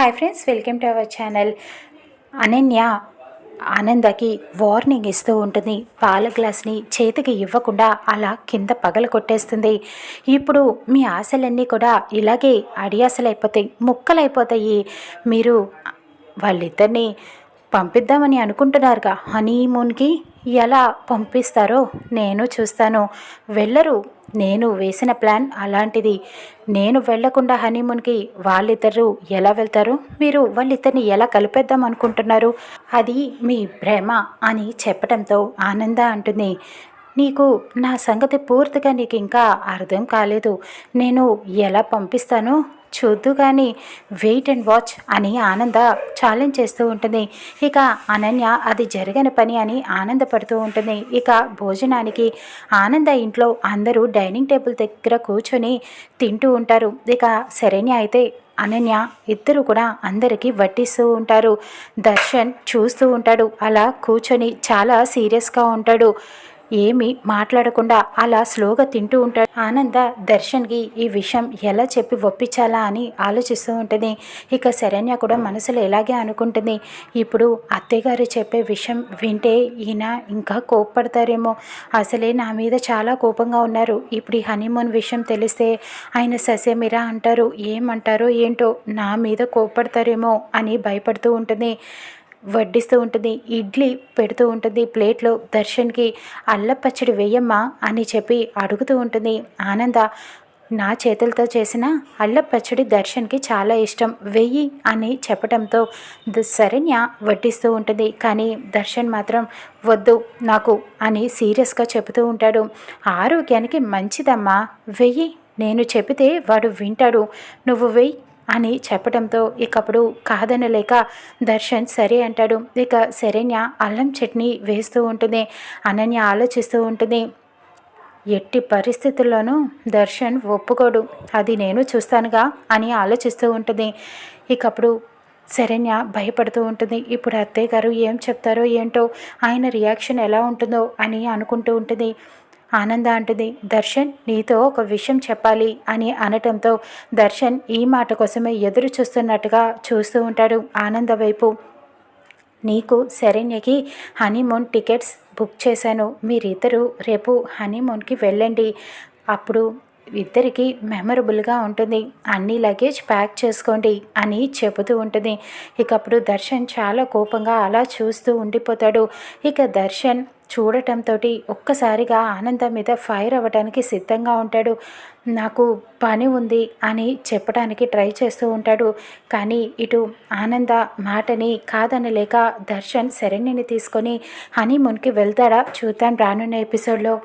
Hi friends welcome to our channel Ananya ఆనందకి warning ఇస్తూ ఉంటుంది. పాల గ్లాస్ని చేతికి ఇవ్వకుండా అలా కింద పగల కొట్టేస్తుంది. ఇప్పుడు మీ ఆశలన్నీ కూడా ఇలాగే అడియాసలైపోతాయి ముక్కలైపోతాయి. మీరు వాళ్ళిద్దరిని పంపిద్దామని అనుకుంటున్నారుగా హనీమూన్కి ఎలా పంపిస్తారో నేను చూస్తాను. వెళ్ళరు. నేను వేసిన ప్లాన్ అలాంటిది. నేను వెళ్ళకుండా హనీమూన్కి వాళ్ళిద్దరూ ఎలా వెళ్తారు? మీరు వాళ్ళిద్దరిని ఎలా కలిపేద్దాం అనుకుంటున్నారు? అది మీ ప్రేమ అని చెప్పడంతో ఆనంద అంటుంది. నీకు నా సంగతి పూర్తిగా నీకు ఇంకా అర్థం కాలేదు. నేను ఎలా పంపిస్తానో చూద్దు కానీ వెయిట్ అండ్ వాచ్ అని ఆనంద ఛాలెంజ్ చేస్తూ ఉంటుంది. ఇక అనన్య అది జరగని పని అని ఆనందపడుతూ ఉంటుంది. ఇక భోజనానికి ఆనంద ఇంట్లో అందరూ డైనింగ్ టేబుల్ దగ్గర కూర్చొని తింటూ ఉంటారు. ఇక శరణ్య అయితే అనన్య ఇద్దరు కూడా అందరికీ వడ్డిస్తూ ఉంటారు. దర్శన్ చూస్తూ ఉంటాడు. అలా కూర్చొని చాలా సీరియస్గా ఉంటాడు. ఏమి మాట్లాడకుండా అలా స్లోగా తింటూ ఉంటాడు. ఆనంద దర్శన్కి ఈ విషయం ఎలా చెప్పి ఒప్పించాలా అని ఆలోచిస్తూ ఉంటుంది. ఇక శరణ్య కూడా మనసులో ఎలాగే అనుకుంటుంది. ఇప్పుడు అత్తయ్యగారు చెప్పే విషయం వింటే ఈయన ఇంకా కోప్పడతారేమో. అసలే నా మీద చాలా కోపంగా ఉన్నారు. ఇప్పుడు ఈ హనీమూన్ విషయం తెలిస్తే ఆయన ససేమిరా అంటారు ఏమంటారో ఏంటో నా మీద కోప్పడతారేమో అని భయపడుతూ ఉంటుంది. వడ్డిస్తూ ఉంటుంది ఇడ్లీ పెడుతూ ఉంటుంది ప్లేట్లో దర్శన్కి అల్ల పచ్చడి వేయమ్మా అని చెప్పి అడుగుతూ ఉంటుంది. ఆనంద నా చేతులతో చేసిన అల్ల పచ్చడి దర్శన్కి చాలా ఇష్టం వెయ్యి అని చెప్పడంతో శరణ్య వడ్డిస్తూ ఉంటుంది. కానీ దర్శన్ మాత్రం వద్దు నాకు అని సీరియస్గా చెబుతూ ఉంటాడు. ఆరోగ్యానికి మంచిదమ్మా వెయ్యి నేను చెబితే వాడు వింటాడు. నువ్వు వెయ్యి అని చెప్పడంతో ఇకప్పుడు కాదనలేక దర్శన్ సరే అంటాడు. ఇక శరణ్య అల్లం చట్నీ వేస్తూ ఉంటుంది. అనన్య ఆలోచిస్తూ ఉంటుంది. ఎట్టి పరిస్థితుల్లోనూ దర్శన్ ఒప్పుకోడు. అది నేను చూస్తానుగా అని ఆలోచిస్తూ ఉంటుంది. ఇకప్పుడు శరణ్య భయపడుతూ ఉంటుంది. ఇప్పుడు అత్తయ్య గారు ఏం చెప్తారో ఏంటో ఆయన రియాక్షన్ ఎలా ఉంటుందో అని అనుకుంటూ ఉంటుంది. ఆనంద అంటుంది దర్శన్ నీతో ఒక విషయం చెప్పాలి అని అనటంతో దర్శన్ ఈ మాట కోసమే ఎదురు చూస్తున్నట్టుగా చూస్తూ ఉంటాడు ఆనంద వైపు. నీకు శరణ్యకి హనీమూన్ టికెట్స్ బుక్ చేశాను. మీరిద్దరూ రేపు హనీమూన్కి వెళ్ళండి. అప్పుడు ఇద్దరికి మెమరబుల్గా ఉంటుంది. అన్ని లగేజ్ ప్యాక్ చేసుకోండి అని చెబుతూ ఉంటుంది. ఇక అప్పుడు దర్శన్ చాలా కోపంగా అలా చూస్తూ ఉండిపోతాడు. ఇక దర్శన్ చూడటంతో ఒక్కసారిగా ఆనందం మీద ఫైర్ అవ్వడానికి సిద్ధంగా ఉంటాడు. నాకు పని ఉంది అని చెప్పడానికి ట్రై చేస్తూ ఉంటాడు. కానీ ఇటు ఆనంద మాటని కాదనలేక దర్శన్ శరణ్యని తీసుకొని హనీమూన్కి వెళ్తాడా చూద్దాం రానున్న ఎపిసోడ్లో.